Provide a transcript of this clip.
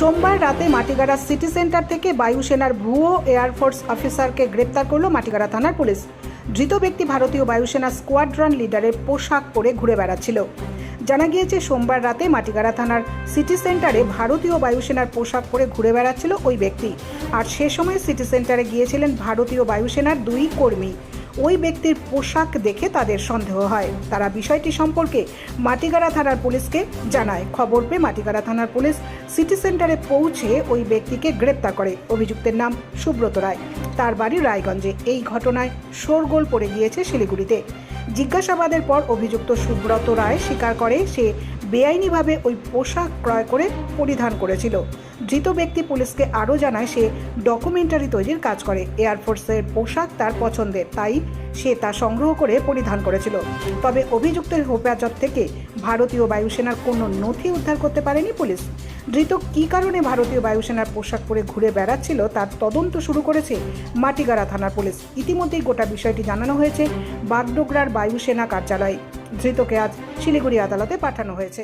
সোমবার রাতে Matigara city centre থেকে বায়ুসেনার ভুয়ো এয়ারফোর্স অফিসারকে গ্রেপ্তার করল মাটিগাড়া থানার পুলিশ। ধৃত ব্যক্তি ভারতীয় বায়ুসেনা স্কোয়াড্রন লিডারের পোশাক পরে ঘুরে বেড়াচ্ছিল। জানা গিয়েছে, সোমবার রাতে মাটিগাড়া থানার সিটি সেন্টারে ভারতীয় বায়ুসেনার পোশাক পরে ঘুরে বেড়াচ্ছিল ওই ব্যক্তি। আর সে সময় সিটি সেন্টারে গিয়েছিলেন ভারতীয় বায়ুসেনার দুই কর্মী। ওই ব্যক্তির পোশাক দেখে তাদের সন্দেহ হয়। তারা বিষয়টি সম্পর্কে মাটিগাড়া থানার পুলিশকে জানায়। খবর পেয়ে মাটিগাড়া থানার পুলিশ সিটি সেন্টারে পৌঁছে ওই ব্যক্তিকে গ্রেপ্তার করে। অভিযুক্তের নাম সুব্রত রায়। তার বাড়ি রায়গঞ্জে। এই ঘটনায় শোরগোল পড়ে গিয়েছে শিলিগুড়িতে। জিজ্ঞাসাবাদের পর অভিযুক্ত সুব্রত রায় স্বীকার করে, সে বেআইনিভাবে ওই পোশাক ক্রয় করে পরিধান করেছিল। ধৃত ব্যক্তি পুলিশকে আরও জানায়, সে ডকুমেন্টারি তৈরির কাজ করে। এয়ারফোর্সের পোশাক তার পছন্দের, তাই সে তা সংগ্রহ করে পরিধান করেছিল। তবে অভিযুক্তের হেফাজত থেকে ভারতীয় বায়ুসেনার কোনো নথি উদ্ধার করতে পারেনি পুলিশ। ধৃত কী কারণে ভারতীয় বায়ুসেনার পোশাক পরে ঘুরে বেড়াচ্ছিল তার তদন্ত শুরু করেছে মাটিগাড়া থানার পুলিশ। ইতিমধ্যেই গোটা বিষয়টি জানানো হয়েছে বাগডোগরার বায়ুসেনা কার্যালয়ে। ধৃতকে আজ শিলিগুড়ি আদালতে পাঠানো হয়েছে।